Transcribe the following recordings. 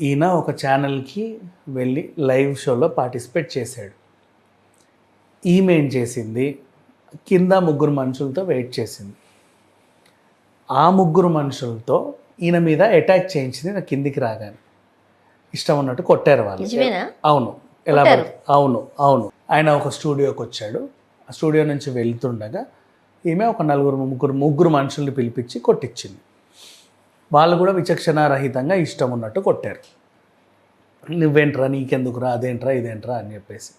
ఈయన ఒక ఛానల్కి వెళ్ళి లైవ్ షోలో పార్టిసిపేట్ చేశాడు. ఈమె ఏం చేసింది? కింద ముగ్గురు మనుషులతో వెయిట్ చేసింది. ఆ ముగ్గురు మనుషులతో ఈయన మీద అటాక్ చేయించింది నా కిందికి రాగానే. ఇష్టం ఉన్నట్టు కొట్టారు వాళ్ళు. అవును. ఎలా అవును అవును. ఆయన ఒక స్టూడియోకి వచ్చాడు. ఆ స్టూడియో నుంచి వెళ్తుండగా ఈమె ఒక నలుగురు ముగ్గురు ముగ్గురు మనుషుల్ని పిలిపించి కొట్టించింది. వాళ్ళు కూడా విచక్షణారహితంగా ఇష్టం ఉన్నట్టు కొట్టారు. నువ్వేంట్రా నీకెందుకురా అదేంట్రా ఇదేంట్రా అని చెప్పేసి.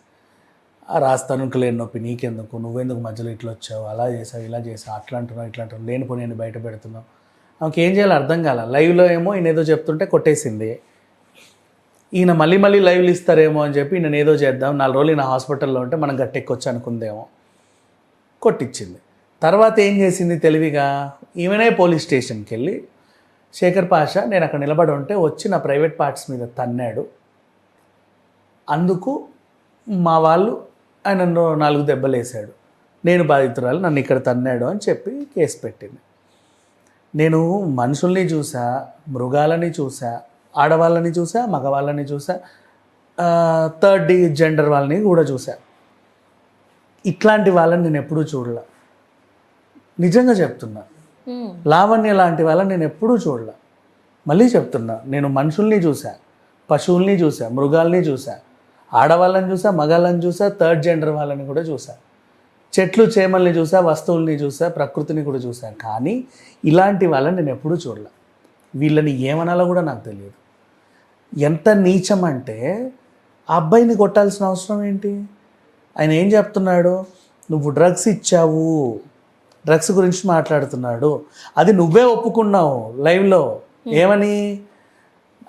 ఆ రాస్తానుకు లేని నొప్పి నీకెందుకు నువ్వెందుకు మధ్యలో ఇట్లా వచ్చావు అలా చేసావు ఇలా చేసావు అట్లా అంటున్నావు ఇట్లా అంటున్నావు లేనిపోయి నేను బయట పెడుతున్నావు? ఆమెకి ఏం చేయాలో అర్థం కాల. లైవ్లో ఏమో ఈయన ఏదో చెప్తుంటే కొట్టేసింది. ఈయన మళ్ళీ మళ్ళీ లైవ్లు ఇస్తారేమో అని చెప్పి నేను ఏదో చేద్దాం నాలుగు రోజులు ఈయన హాస్పిటల్లో ఉంటే మనం గట్టెక్కొచ్చు అనుకుందేమో కొట్టించింది తర్వాత ఏం చేసింది తెలివిగా? ఈమెనే పోలీస్ స్టేషన్కి వెళ్ళి శేఖర్ పాషా నేను అక్కడ నిలబడి ఉంటే వచ్చి నా ప్రైవేట్ పార్ట్స్ మీద తన్నాడు. అందుకు మా వాళ్ళు ఆయన నాలుగు దెబ్బలు వేసాడు నేను బాధితురాలు నన్ను ఇక్కడ తన్నాడు అని చెప్పి కేసు పెట్టింది. నేను మనుషుల్ని చూసా మృగాలని చూసా ఆడవాళ్ళని చూసా మగవాళ్ళని చూసా థర్డ్ జెండర్ వాళ్ళని కూడా చూసా. ఇట్లాంటి వాళ్ళని నేను ఎప్పుడూ చూడలే. నిజంగా చెప్తున్నా లావణ్య లాంటి వాళ్ళని నేను ఎప్పుడూ చూడలే. మళ్ళీ చెప్తున్నా నేను మనుషుల్ని చూసా పశువుల్ని చూసా మృగాల్ని చూసా ఆడవాళ్ళని చూసా మగాళ్ళని చూసా థర్డ్ జెండర్ వాళ్ళని కూడా చూసా చెట్లు చేమల్ని చూసా వస్తువుల్ని చూసా ప్రకృతిని కూడా చూసా కానీ ఇలాంటి వాళ్ళని నేను ఎప్పుడూ చూడలే. వీళ్ళని ఏమనాలో కూడా నాకు తెలియదు. ఎంత నీచం అంటే ఆ అబ్బాయిని కొట్టాల్సిన అవసరం ఏంటి? ఆయన ఏం చెప్తున్నాడు? నువ్వు డ్రగ్స్ ఇచ్చావు. డ్రగ్స్ గురించి మాట్లాడుతున్నాడు. అది నువ్వే ఒప్పుకున్నావు లైవ్లో. ఏమని?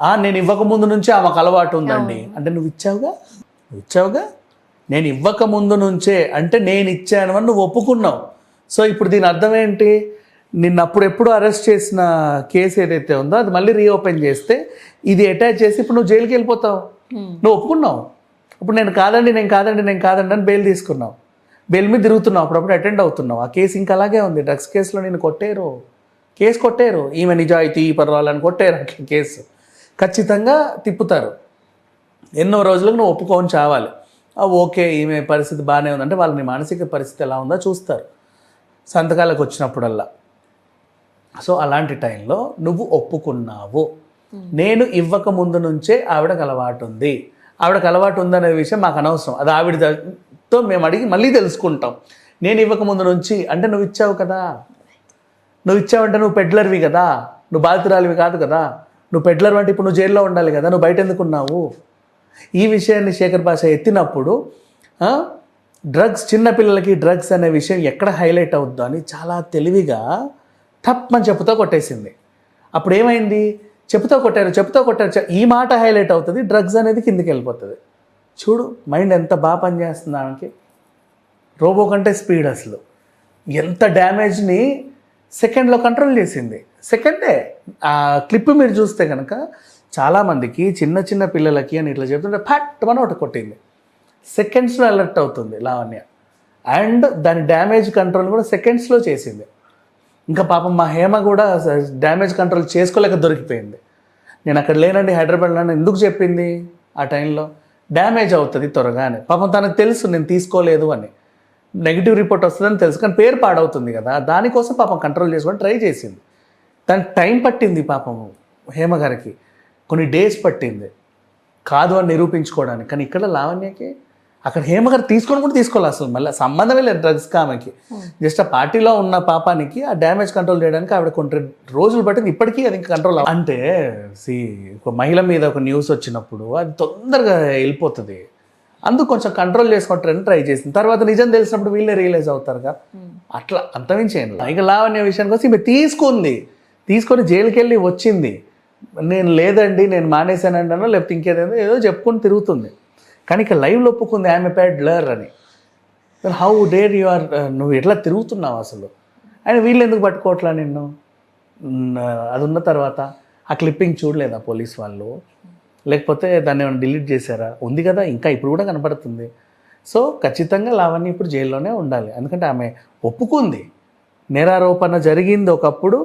"ఆ, నేను ఇవ్వక ముందు నుంచి ఆమెకు అలవాటు ఉందండి. అంటే నువ్వు ఇచ్చావుగా? నువ్వు ఇచ్చావుగా? నేను ఇవ్వక ముందు నుంచే అంటే నేను ఇచ్చాను అని నువ్వు ఒప్పుకున్నావు. సో ఇప్పుడు దీని అర్థం ఏంటి? నిన్ను అప్పుడు ఎప్పుడు అరెస్ట్ చేసిన కేసు ఏదైతే ఉందో అది మళ్ళీ రీఓపెన్ చేస్తే ఇది అటాచ్ చేసి ఇప్పుడు నువ్వు జైలుకి వెళ్ళిపోతావు. నువ్వు ఒప్పుకున్నావు. ఇప్పుడు నేను కాదండి నేను కాదండి నేను కాదండి అని బెయిల్ తీసుకున్నావు. బెల్మి మీద తిరుగుతున్నావు అప్పుడప్పుడు అటెండ్ అవుతున్నావు. ఆ కేసు ఇంకా అలాగే ఉంది. డ్రగ్స్ కేసులో నేను కొట్టారు. కేసు కొట్టారు. ఈమె నిజాయితీ పర్వాలని కొట్టారు అట్లా కేసు. ఖచ్చితంగా తిప్పుతారు. ఎన్నో రోజులకు నువ్వు ఒప్పుకొని చావాలి. ఓకే ఈమె పరిస్థితి బాగానే ఉందంటే వాళ్ళని మానసిక పరిస్థితి ఎలా ఉందో చూస్తారు. సంతకాలకు వచ్చినప్పుడల్లా. సో అలాంటి టైంలో నువ్వు ఒప్పుకున్నావు. నేను ఇవ్వక ముందు నుంచే ఆవిడకు అలవాటు ఉంది. ఆవిడకు అలవాటు ఉందనే విషయం మాకు అనవసరం. అది ఆవిడ తో మేము అడిగి మళ్ళీ తెలుసుకుంటాం. నేను ఇవ్వకముందు నుంచి అంటే నువ్వు ఇచ్చావు కదా. నువ్వు ఇచ్చావంటే నువ్వు పెడ్లర్వి కదా. నువ్వు బాధితురాలివి కాదు కదా. నువ్వు పెడ్లర్ అంటే ఇప్పుడు నువ్వు జైల్లో ఉండాలి కదా. నువ్వు బయట ఎందుకున్నావు ఈ విషయాన్ని శేఖర్ భాష ఎత్తినప్పుడు డ్రగ్స్ చిన్నపిల్లలకి డ్రగ్స్ అనే విషయం ఎక్కడ హైలైట్ అవుద్దో అని చాలా తెలివిగా తప్పని చెప్పుతో కొట్టేసింది. అప్పుడు ఏమైంది చెప్పుతో కొట్టారు చెప్పుతో కొట్టారు. ఈ మాట హైలైట్ అవుతుంది డ్రగ్స్ అనేది కిందికి వెళ్ళిపోతుంది. చూడు మైండ్ ఎంత బాగా పనిచేస్తుంది ఆమెకి రోబో కంటే స్పీడ్ అసలు. ఎంత డ్యామేజ్ని సెకండ్లో కంట్రోల్ చేసింది. సెకండే ఆ క్లిప్ మీరు చూస్తే కనుక చాలామందికి చిన్న చిన్న పిల్లలకి అని ఇట్లా చెప్తుంటే ఫ్యాట్ మన ఒకటి కొట్టింది. సెకండ్స్లో అలర్ట్ అవుతుంది లావణ్య. అండ్ దాని డ్యామేజ్ కంట్రోల్ కూడా సెకండ్స్లో చేసింది. ఇంకా పాపం మా హేమ కూడా డ్యామేజ్ కంట్రోల్ చేసుకోలేక దొరికిపోయింది. నేను అక్కడ లేనండి హైదరాబాద్లో ఎందుకు చెప్పింది ఆ టైంలో డ్యామేజ్ అవుతుంది త్వరగానే పాపం తనకు తెలుసు నేను తీసుకోలేదు అని. నెగిటివ్ రిపోర్ట్ వస్తుందని తెలుసు కానీ పేరు పాడవుతుంది కదా. దానికోసం పాపం కంట్రోల్ చేసుకొని ట్రై చేసింది. దానికి టైం పట్టింది పాపం హేమ గారికి. కొన్ని డేస్ పట్టింది. కాదు అని నిరూపించుకోవడానికి. కానీ ఇక్కడ లావణ్యకి అక్కడ హేమగర్ తీసుకొని కూడా తీసుకోవాలి అసలు. మళ్ళీ సంబంధమే లేదు డ్రగ్స్ ఆమెకి. జస్ట్ ఆ పార్టీలో ఉన్న పాపానికి ఆ డ్యామేజ్ కంట్రోల్ చేయడానికి ఆవిడ కొన్ని రోజులు పట్టింది. ఇప్పటికీ అది ఇంకా కంట్రోల్ అంటే సి ఒక మహిళ మీద ఒక న్యూస్ వచ్చినప్పుడు అది తొందరగా వెళ్ళిపోతుంది. అందుకు కొంచెం కంట్రోల్ చేసుకుంటారని ట్రై చేసింది. తర్వాత నిజం తెలిసినప్పుడు వీళ్ళే రియలైజ్ అవుతారుగా అట్లా అంతమించేయండి ఇక లావణ్య విషయానికి వస్తే ఈమె తీసుకుంది. తీసుకొని జైలుకి వెళ్ళి వచ్చింది. నేను లేదండి నేను మానేశానండి లేకపోతే ఇంకేదేదో ఏదో చెప్పుకొని తిరుగుతుంది. కానీ ఇక లైవ్లో ఒప్పుకుంది ఆమె ప్యాడ్ లర్ అని. హౌ డేర్ యు ఆర్ నువ్వు ఎట్లా తిరుగుతున్నావు అసలు? అండ్ వీళ్ళు ఎందుకు పట్టుకోవట్లా నిన్ను? అది ఉన్న తర్వాత ఆ క్లిప్పింగ్ చూడలేదా పోలీస్ వాళ్ళు? లేకపోతే దాన్ని ఏమైనా డిలీట్ చేశారా? ఉంది కదా ఇంకా ఇప్పుడు కూడా కనపడుతుంది. సో ఖచ్చితంగా లావణ్య ఇప్పుడు జైల్లోనే ఉండాలి. ఎందుకంటే ఆమె ఒప్పుకుంది. నేరారోపణ జరిగింది ఒకప్పుడు.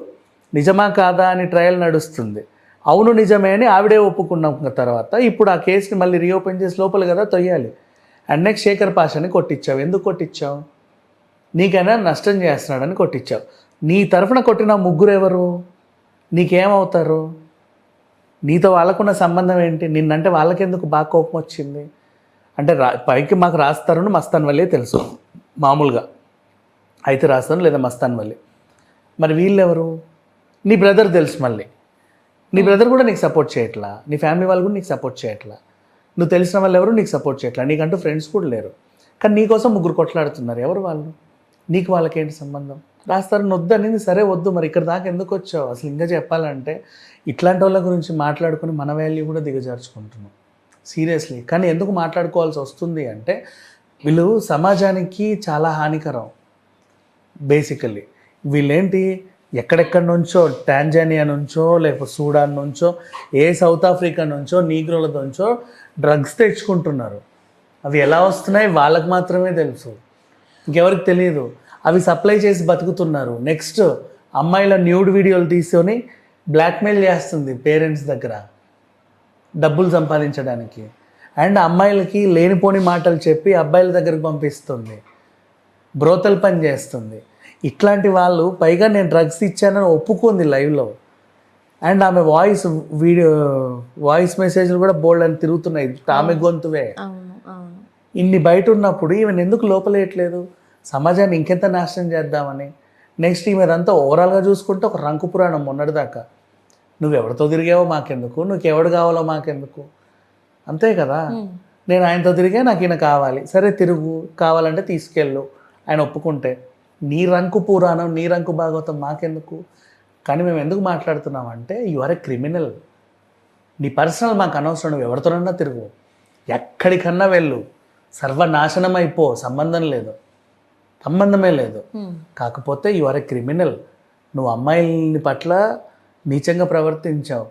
నిజమా కాదా అని ట్రయల్ నడుస్తుంది. అవును నిజమే అని ఆవిడే ఒప్పుకున్నాం తర్వాత. ఇప్పుడు ఆ కేసుని మళ్ళీ రీఓపెన్ చేసి లోపల కదా తొయ్యాలి. అండ్ నెక్స్ట్ శేఖర్ పాషాని కొట్టించావు ఎందుకు కొట్టించావు నీకైనా నష్టం చేస్తున్నాడని కొట్టించావు నీ తరఫున కొట్టిన ముగ్గురు ఎవరు? నీకేమవుతారు? నీతో వాళ్ళకున్న సంబంధం ఏంటి? నిన్నంటే వాళ్ళకెందుకు బాగా కోపం వచ్చింది? అంటే రా పైకి మాకు రాస్తారని మస్తాన్ వల్లే తెలుసు మామూలుగా. అయితే రాస్తాను లేదా మస్తాన్ వల్లే. మరి వీళ్ళెవరు? నీ బ్రదర్ తెలుసు మళ్ళీ. నీ బ్రదర్ కూడా నీకు సపోర్ట్ చేయట్లా? నీ ఫ్యామిలీ వాళ్ళు కూడా నీకు సపోర్ట్ చేయట్లా? నువ్వు తెలిసిన వాళ్ళు ఎవరు నీకు సపోర్ట్ చేయట్లా? నీకంటూ ఫ్రెండ్స్ కూడా లేరు. కానీ నీకోసం ముగ్గురు కొట్లాడుతున్నారు. ఎవరు వాళ్ళు? నీకు వాళ్ళకేంటి సంబంధం? రాస్తారు వద్దని సరే వద్దు. మరి ఇక్కడ దాకా ఎందుకు వచ్చావు? అసలు ఇంకా చెప్పాలంటే ఇట్లాంటి వాళ్ళ గురించి మాట్లాడుకుని మన వాల్యూ కూడా దిగజార్చుకుంటున్నాం. సీరియస్లీ కానీ ఎందుకు మాట్లాడుకోవాల్సి వస్తుంది అంటే వీళ్ళు సమాజానికి చాలా హానికరం. బేసికల్లీ వీళ్ళేంటి? ఎక్కడెక్కడి నుంచో టాంజానియా నుంచో లేకపోతే సూడాన్ నుంచో ఏ సౌత్ ఆఫ్రికా నుంచో నీగ్రోల నుంచో డ్రగ్స్ తెచ్చుకుంటున్నారు. అవి ఎలా వస్తున్నాయి వాళ్ళకి మాత్రమే తెలుసు. ఇంకెవరికి తెలియదు. అవి సప్లై చేసి బతుకుతున్నారు. నెక్స్ట్ అమ్మాయిల న్యూడ్ వీడియోలు తీసుకొని బ్లాక్మెయిల్ చేస్తుంది పేరెంట్స్ దగ్గర. డబ్బులు సంపాదించడానికి. అండ్ అమ్మాయిలకి లేనిపోని మాటలు చెప్పి అబ్బాయిల దగ్గరకు పంపిస్తుంది. బ్రోతల్ పని చేస్తుంది ఇట్లాంటి వాళ్ళు పైగా నేను డ్రగ్స్ ఇచ్చానని ఒప్పుకుంది లైవ్లో అండ్ ఆమె వాయిస్ వీడియో వాయిస్ మెసేజ్లు కూడా బోల్డ్ అని తిరుగుతున్నాయి. ఆమె గొంతువే. ఇన్ని బయట ఉన్నప్పుడు ఈమెను ఎందుకు లోపలేయట్లేదు? సమాజాన్ని ఇంకెంత నాశనం చేద్దామని. నెక్స్ట్ ఈమెదంతా ఓవరాల్గా చూసుకుంటే ఒక రంకు పురాణం మొన్నటిదాకా. నువ్వు ఎవరితో తిరిగావో మాకెందుకు? నువ్వు ఎవడు కావాలో మాకెందుకు? అంతే కదా? నేను ఆయనతో తిరిగే నాకు ఈయన కావాలి. సరే తిరుగు. కావాలంటే తీసుకెళ్ళు. ఆయన ఒప్పుకుంటే. నీ రంకు పురాణం నీ రంకు భాగవతం మాకెందుకు? కానీ మేము ఎందుకు మాట్లాడుతున్నాం అంటే యు ఆర్ ఎ క్రిమినల్ నీ పర్సనల్ మాకు అనవసరం నువ్వు ఎవరితోనన్నా తిరుగు. ఎక్కడికన్నా వెళ్ళు. సర్వనాశనం అయిపో సంబంధం లేదు. సంబంధమే లేదు. Hmm. కాకపోతే యు ఆర్ ఎ క్రిమినల్ నువ్వు అమ్మాయిలని పట్ల నీచంగా ప్రవర్తించావు.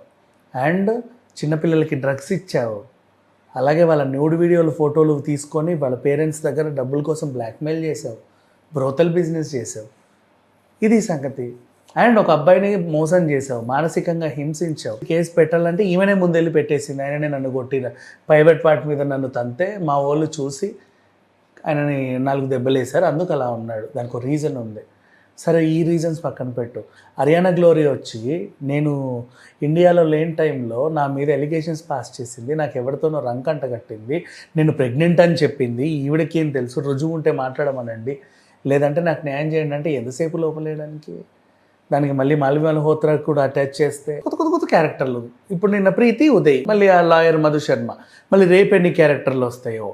అండ్ చిన్నపిల్లలకి డ్రగ్స్ ఇచ్చావు. అలాగే వాళ్ళ న్యూడ్ వీడియోలు ఫోటోలు తీసుకొని వాళ్ళ పేరెంట్స్ దగ్గర డబ్బుల కోసం బ్లాక్మెయిల్ చేసావు బ్రోతల్ బిజినెస్ చేసావు. ఇది సంగతి. అండ్ ఒక అబ్బాయిని మోసం చేసావు మానసికంగా హింసించావు. కేసు పెట్టాలంటే ఈమెనే ముందెళ్ళి పెట్టేసింది ఆయననే నన్ను కొట్టిన. ప్రైవేట్ పార్ట్ మీద నన్ను తంతే మా వాళ్ళు చూసి ఆయనని నాలుగు దెబ్బలేశారు అందుకు అలా ఉన్నాడు. దానికి ఒక రీజన్ ఉంది. సరే ఈ రీజన్స్ పక్కన పెట్టు. హర్యానా గ్లోరీ వచ్చి నేను ఇండియాలో లేని టైంలో నా మీద ఎలిగేషన్స్ పాస్ చేసింది నాకు ఎవరితోనో రంకంట అంటగట్టింది నేను ప్రెగ్నెంట్ అని చెప్పింది ఈవిడకి ఏం తెలుసు రుజువు ఉంటే మాట్లాడమనండి. లేదంటే నాకు న్యాయం చేయండి అంటే ఎంతసేపు లోపలేయడానికి దానికి మళ్ళీ మాల్వి మల్హోత్రా కూడా అటాచ్ చేస్తే కొత్త కొత్త కొత్త క్యారెక్టర్లు. ఇప్పుడు నిన్న ప్రీతి ఉదయ్ మళ్ళీ ఆ లాయర్ మధు శర్మ మళ్ళీ రేపు ఎన్ని క్యారెక్టర్లు వస్తాయో.